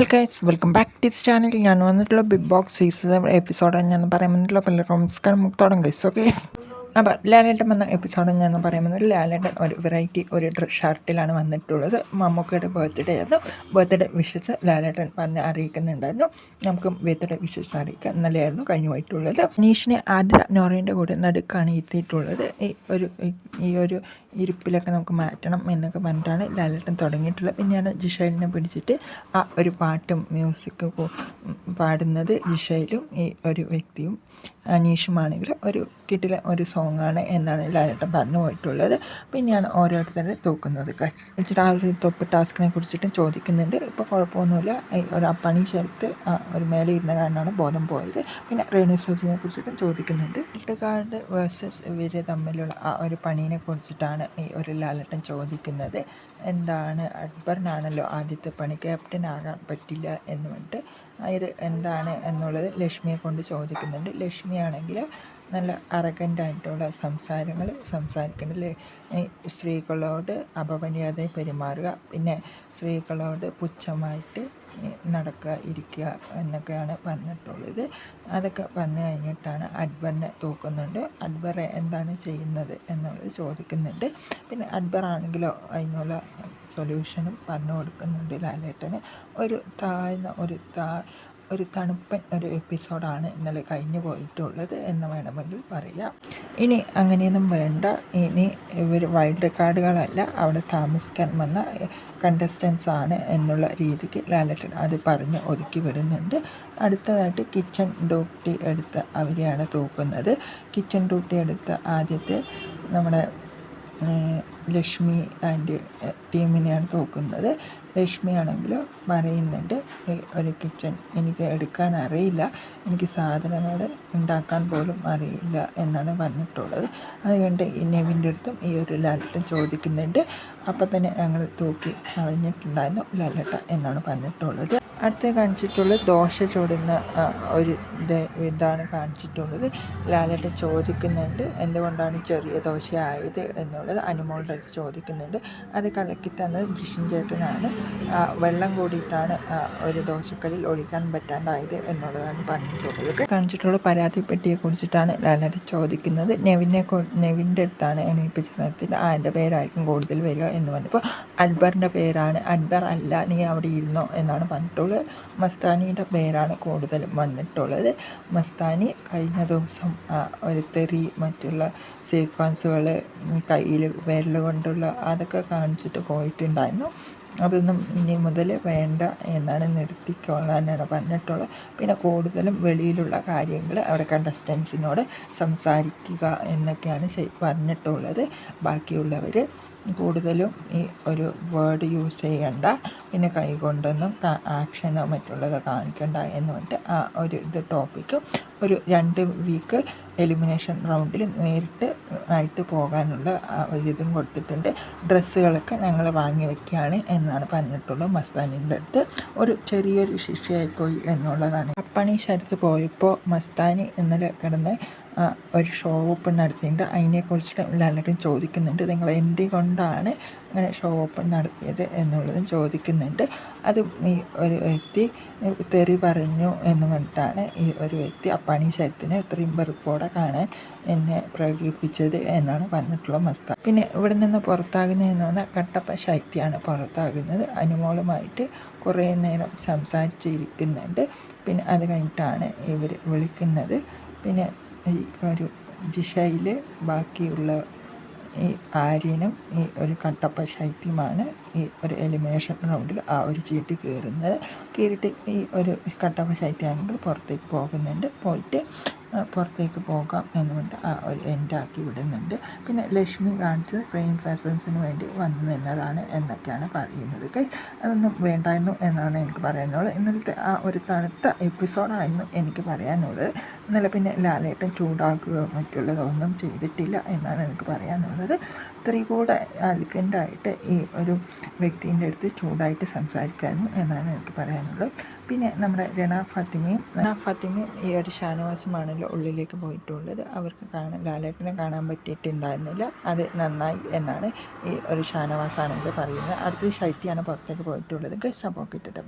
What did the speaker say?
Hello guys welcome back to this channel ഞാൻ വന്നിട്ടുള്ള big box season എപ്പിസോഡാണ് ഞാൻ പറയാൻ വന്നിട്ടുള്ള പല നമുക്ക് തുടങ്ങാം ഗൈസ് ഓക്കെ അപ്പോൾ ലാലേട്ടൻ വന്ന എപ്പിസോഡ് എന്ന് പറയുന്നത് ലാലേട്ടൻ ഒരു വെറൈറ്റി ഒരു ഷർട്ടിലാണ് വന്നിട്ടുള്ളത്. മമ്മൂക്കയുടെ ബർത്ത്ഡേ ആയിരുന്നു. ബർത്ത്ഡേ വിഷസ് ലാലേട്ടൻ പറഞ്ഞ് അറിയിക്കുന്നുണ്ടായിരുന്നു. നമുക്കും ബർത്ത്ഡേ വിഷസ് അറിയിക്കാം നല്ലതായിരുന്നു കഴിഞ്ഞു പോയിട്ടുള്ളത് നീഷിനെ ആദ്യ നോറേന്റെ കൂടെ നടുക്കാണ് എത്തിയിട്ടുള്ളത്. ഈ ഒരു ഈ ഒരു ഇരിപ്പിലൊക്കെ നമുക്ക് മാറ്റണം എന്നൊക്കെ പറഞ്ഞിട്ടാണ് ലാലേട്ടൻ തുടങ്ങിയിട്ടുള്ളത്. പിന്നെയാണ് ജിഷൈലിനെ പിടിച്ചിട്ട് ആ ഒരു പാട്ടും മ്യൂസിക്കും പാടുന്നത് ജിഷൈലും ഈ ഒരു വ്യക്തിയും. അനീഷുമാണെങ്കിൽ ഒരു കിട്ടിലെ ഒരു സോങ്ങാണ് എന്നാണ് ലാലേട്ടൻ പറഞ്ഞു പോയിട്ടുള്ളത്. പിന്നെയാണ് ഓരോരുത്തരെ തൂക്കുന്നത് വെച്ചിട്ട് ആ ഒരു തൊപ്പ് ടാസ്കിനെ കുറിച്ചിട്ടും ചോദിക്കുന്നുണ്ട്. ഇപ്പോൾ കുഴപ്പമൊന്നുമില്ല. ഒരു അപ്പണി ചേർത്ത് ഒരു മേലെ ഇരുന്ന കാരണമാണ് ബോധം പോയത്. പിന്നെ റേണു സൂചിനെ കുറിച്ചിട്ടും ചോദിക്കുന്നുണ്ട്. ഇട്ടുകാരുടെ വേഴ്സസ് ഇവർ തമ്മിലുള്ള ആ ഒരു പണീനെ കുറിച്ചിട്ടാണ് ഈ ഒരു ലാലട്ടൻ ചോദിക്കുന്നത്. എന്താണ് അക്ബറിനാണല്ലോ ആദ്യത്തെ പണി. ക്യാപ്റ്റൻ ആകാൻ പറ്റില്ല എന്ന് പറഞ്ഞിട്ട് ഇത് എന്താണ് എന്നുള്ളത് ലക്ഷ്മിയെ കൊണ്ട് ചോദിക്കുന്നുണ്ട്. ലക്ഷ്മിയാണെങ്കിൽ നല്ല അറഗന്റായിട്ടുള്ള സംസാരങ്ങൾ സംസാരിക്കുന്നുണ്ട്. സ്ത്രീകളോട് അപമര്യാദ പെരുമാറുക പിന്നെ സ്ത്രീകളോട് പുച്ഛമായിട്ട് നടക്കുക ഇരിക്കുക എന്നൊക്കെയാണ് പറഞ്ഞിട്ടുള്ളത്. അതൊക്കെ പറഞ്ഞു കഴിഞ്ഞിട്ടാണ് അക്ബറിനെ തൂക്കുന്നുണ്ട്. അക്ബർ എന്താണ് ചെയ്യുന്നത് എന്നുള്ളത് ചോദിക്കുന്നുണ്ട്. പിന്നെ അക്ബർ ആണെങ്കിലോ അതിനുള്ള സൊല്യൂഷനും പറഞ്ഞു കൊടുക്കുന്നുണ്ട് ലാലേട്ടന്. ഒരു താഴ്ന്ന ഒരു താ ഒരു തണുപ്പൻ ഒരു എപ്പിസോഡാണ് ഇന്നലെ കഴിഞ്ഞു പോയിട്ടുള്ളത് എന്ന് വേണമെങ്കിൽ പറയാം. ഇനി അങ്ങനെയൊന്നും വേണ്ട. ഇനി ഇവർ വൈൽഡ് കാർഡുകളല്ല അവിടെ താമസിക്കാൻ വന്ന കണ്ടസ്റ്റൻസ് ആണ് എന്നുള്ള രീതിക്ക് ലാലട്ടൻ അത് പറഞ്ഞ് ഒതുക്കി വിടുന്നുണ്ട്. അടുത്തതായിട്ട് കിച്ചൺ ഡ്യൂട്ടി എടുത്ത് അവരെയാണ് തൂക്കുന്നത്. കിച്ചൺ ഡ്യൂട്ടി എടുത്ത ആദ്യത്തെ നമ്മുടെ ലക്ഷ്മി ആൻഡ് ടീമിനെയാണ് തോക്കുന്നത്. ലക്ഷ്മി ആണെങ്കിൽ പറയുന്നുണ്ട് ഒരു കിച്ചൺ എനിക്ക് എടുക്കാൻ അറിയില്ല. എനിക്ക് സാധനങ്ങൾ ഉണ്ടാക്കാൻ പോലും അറിയില്ല എന്നാണ് പറഞ്ഞിട്ടുള്ളത്. അതുകൊണ്ട് നെവിന്റെ അടുത്തും ഈ ഒരു ലാലട്ടൻ ചോദിക്കുന്നുണ്ട്. അപ്പം തന്നെ ഞങ്ങൾ തൂക്കി അറിഞ്ഞിട്ടുണ്ടായിരുന്നു ലാലട്ട എന്നാണ് പറഞ്ഞിട്ടുള്ളത്. അടുത്ത കാണിച്ചിട്ടുള്ളത് ദോശ ചൂടുന്ന ഒരു ഇത് ഇതാണ് കാണിച്ചിട്ടുള്ളത്. ലാലേട്ടൻ ചോദിക്കുന്നുണ്ട് എന്തുകൊണ്ടാണ് ചെറിയ ദോശ ആയത്? എന്നുള്ളത് അനുമോളുടെ അടുത്ത് ചോദിക്കുന്നുണ്ട്. അത് കലക്കി തന്നത് ജിഷൻ ചേട്ടനാണ്. വെള്ളം കൂടിയിട്ടാണ് ഒരു ദോശക്കല്ലിൽ ഒഴിക്കാൻ പറ്റാണ്ടായത് എന്നുള്ളതാണ് പറഞ്ഞിട്ടുള്ളത്. കാണിച്ചിട്ടുള്ള പരാതിപ്പെട്ടിയെ കുറിച്ചിട്ടാണ് ലാലേട്ടൻ ചോദിക്കുന്നത്. നെവിനെ നെവിന്റെ അടുത്താണ് എണീപ്പിച്ച് നിർത്തിയിട്ട് ആ എന്റെ പേരായിരിക്കും കൂടുതൽ വരിക എന്ന് പറഞ്ഞപ്പോൾ അക്ബറിന്റെ പേരാണ്. അക്ബർ അല്ല നീ അവിടെ ഇരുന്നോ എന്നാണ് പറഞ്ഞിട്ടുള്ളത്. മസ്താനിയുടെ പേരാണ് കൂടുതലും വന്നിട്ടുള്ളത്. മസ്താനി കഴിഞ്ഞ ദിവസം ഒരു തെറി മറ്റുള്ള സീക്വൻസുകൾ കയ്യിൽ വിരൽ കൊണ്ടുള്ള അതൊക്കെ കാണിച്ചിട്ട് പോയിട്ടുണ്ടായിരുന്നു. അതൊന്നും ഇനി മുതൽ വേണ്ട എന്നാണ് നിർത്തിക്കൊള്ളാനാണ് പറഞ്ഞിട്ടുള്ളത്. പിന്നെ കൂടുതലും വെളിയിലുള്ള കാര്യങ്ങൾ അവിടെ കണ്ടസ്റ്റൻസിനോട് സംസാരിക്കുക എന്നൊക്കെയാണ് പറഞ്ഞിട്ടുള്ളത്. ബാക്കിയുള്ളവർ കൂടുതലും ഈ ഒരു വേർഡ് യൂസ് ചെയ്യണ്ട. പിന്നെ കൈകൊണ്ടൊന്നും ആക്ഷനോ മറ്റുള്ളതോ കാണിക്കണ്ട എന്ന് പറഞ്ഞിട്ട് ആ ഒരു ഇത് ടോപ്പിക്ക് ഒരു രണ്ട് വീക്ക് എലിമിനേഷൻ റൗണ്ടിൽ നേരിട്ട് ആയിട്ട് പോകാനുള്ള ഒരു ഇതും കൊടുത്തിട്ടുണ്ട്. ഡ്രസ്സുകളൊക്കെ ഞങ്ങൾ വാങ്ങി വയ്ക്കുകയാണ് എന്നാണ് പറഞ്ഞിട്ടുള്ളത് മസ്താനിന്റെ അടുത്ത്. ഒരു ചെറിയൊരു ശിക്ഷയായിപ്പോയി എന്നുള്ളതാണ്. അപ്പണി ശരത്ത് പോയപ്പോൾ മസ്താനി ഇന്നലെ കിടന്ന് ഒരു ഷോ ഓപ്പൺ നടത്തിയിട്ടുണ്ട്. അതിനെക്കുറിച്ചിട്ട് എല്ലാവരും ചോദിക്കുന്നുണ്ട്. നിങ്ങൾ എന്തുകൊണ്ടാണ് അങ്ങനെ ഷോ ഓപ്പൺ നടത്തിയത് എന്നുള്ളതും ചോദിക്കുന്നുണ്ട്. അതും ഈ ഒരു വ്യക്തി തെറി പറഞ്ഞു എന്ന് പറഞ്ഞിട്ടാണ് ഈ ഒരു വ്യക്തി അപ്പാനി ശരീരത്തിന് ഇത്രയും വെറുപ്പോടെ കാണാൻ എന്നെ പ്രകടിപ്പിച്ചത് എന്നാണ് പറഞ്ഞിട്ടുള്ള മസ്ത പിന്നെ ഇവിടെ നിന്ന് പുറത്താകുന്നതെന്ന് പറഞ്ഞാൽ കട്ടപ്പ ശൈത്യാണ് പുറത്താകുന്നത്. അനുമോളുമായിട്ട് കുറേ നേരം സംസാരിച്ചിരിക്കുന്നുണ്ട്. പിന്നെ അത് കഴിഞ്ഞിട്ടാണ് ഇവർ വിളിക്കുന്നത്. പിന്നെ ഈ ഒരു ജിഷയിൽ ബാക്കിയുള്ള ഈ ആര്യനും ഈ ഒരു കട്ടപ്പ ശൈത്യമാണ് ഈ ഒരു എലിമിനേഷൻ റൗണ്ടിൽ ആ ഒരു ചീട്ട് കയറുന്നത്. കയറിയിട്ട് ഈ ഒരു കട്ടപ്പ ശൈത്യമാണെങ്കിൽ പുറത്തേക്ക് പോകുന്നുണ്ട്. പോയിട്ട് പുറത്തേക്ക് പോകാം എന്ന് പറഞ്ഞിട്ട് ആ ഒരു എൻഡാക്കി വിടുന്നുണ്ട്. പിന്നെ ലക്ഷ്മി കാണിച്ചത് ട്രെയിൻ പ്രസൻസിന് വേണ്ടി വന്നു നിന്നതാണ് എന്നൊക്കെയാണ് പറയുന്നത്. അതൊന്നും വേണ്ടായിരുന്നു എന്നാണ് എനിക്ക് പറയാനുള്ളത്. ഇന്നലത്തെ ആ ഒരു തണുത്ത എപ്പിസോഡായിരുന്നു എനിക്ക് പറയാനുള്ളത്. ഇന്നലെ പിന്നെ ലാലേട്ടൻ ചൂടാക്കുകയോ മറ്റുള്ളതൊന്നും ചെയ്തിട്ടില്ല എന്നാണ് എനിക്ക് പറയാനുള്ളത്. ഇത്രയും കൂടെ അലിക്കന്റായിട്ട് ഈ ഒരു വ്യക്തിന്റെ അടുത്ത് ചൂടായിട്ട് സംസാരിക്കാമായിരുന്നു എന്നാണ് എനിക്ക് പറയാനുള്ളത്. പിന്നെ നമ്മുടെ രണ ഫാത്തിമയും രണ ഫാത്തിമയും ഈ ഒരു ഷാനവാസുമാണല്ലോ ഉള്ളിലേക്ക് പോയിട്ടുള്ളത് അവർക്ക് കാണാൻ ലാലേട്ടനെ കാണാൻ പറ്റിയിട്ടുണ്ടായിരുന്നില്ല. അത് നന്നായി എന്നാണ് ഈ ഒരു ഷാനവാസാണെങ്കിൽ പറയുന്നത്. അടുത്ത ശൈത്യാണ് പുറത്തേക്ക് പോയിട്ടുള്ളത്. ഗസ്റ്റ് അപ്പോൾ കിട്ടിട്ട്